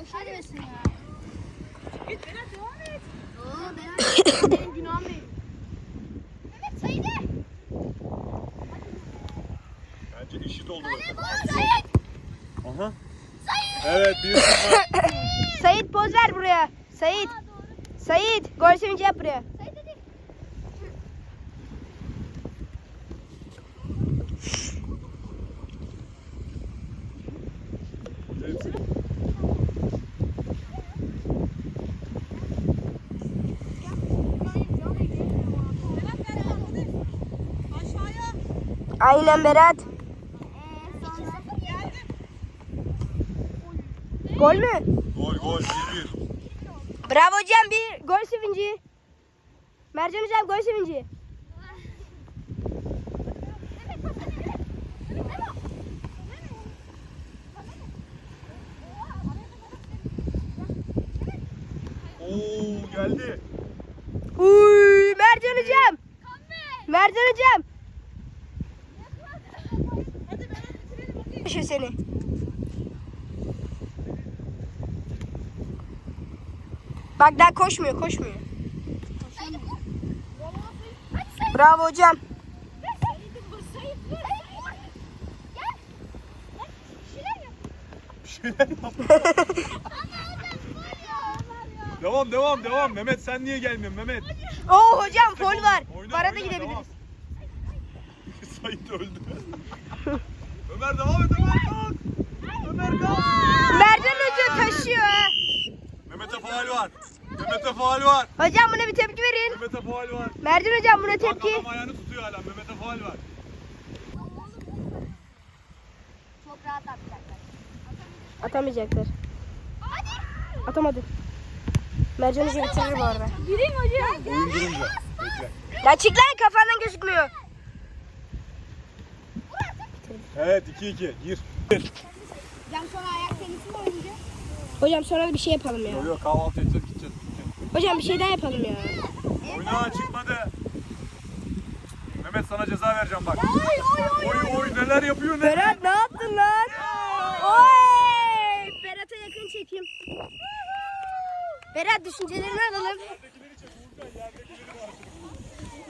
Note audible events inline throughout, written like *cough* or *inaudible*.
boşuna demesin ya. Git Berat devam Bence eşit oldu. Aha. Evet *laughs* Sayit poz ver buraya. Sayit. Sayit gol sevinci yap buraya. Aynen Berat. Gol mü? Gol gol 1-1. Bravo hocam bir gol sevinci. Mercan hocam gol sevinci. Oo geldi. Uy Mercan hocam. Mercan hocam. Hadi Berat Şu seni. Bak daha koşmuyor koşmuyor. Bravo hocam. *laughs* Devam devam devam. Mehmet sen niye gelmiyorsun Mehmet? Oo hocam fol var. Oyna, Bara da oyna, gidebiliriz. *laughs* Sait öldü. *laughs* Ömer devam et Ömer kalk. Ömer kalk. Mercan hoca taşıyor. Mehmet'e faal var. Mehmet'e faal var. Hocam buna bir tepki verin. Mehmet'e faal var. Mercan hocam buna Bak tepki. adam ayağını tutuyor hala. Mehmet'e faal var. Çok rahat atacaklar. Atamayacaklar. Hadi. Atamadı. Mercan hoca bitirir bu arada. Gireyim hocam. Oyun. Bekle. Ya çık lan kafandan gözükmüyor. Evet 2-2. Gir. Cam sonra ayak tenisi mi oynayacak? Hocam sonra da bir şey yapalım ya. Yok yok kahvaltı edeceğiz gideceğiz. Hocam bir şey daha yapalım ya. Oyna çıkmadı. Mehmet sana ceza vereceğim bak. Oy oy oy. Oy oy neler yapıyor ne? Berat ne yaptın lan? Oy! Berat'a yakın çekeyim. Berat düşüncelerini alalım.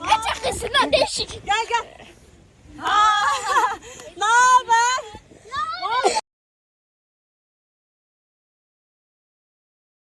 Ne çakısın lan değişik. Gel gel. haber?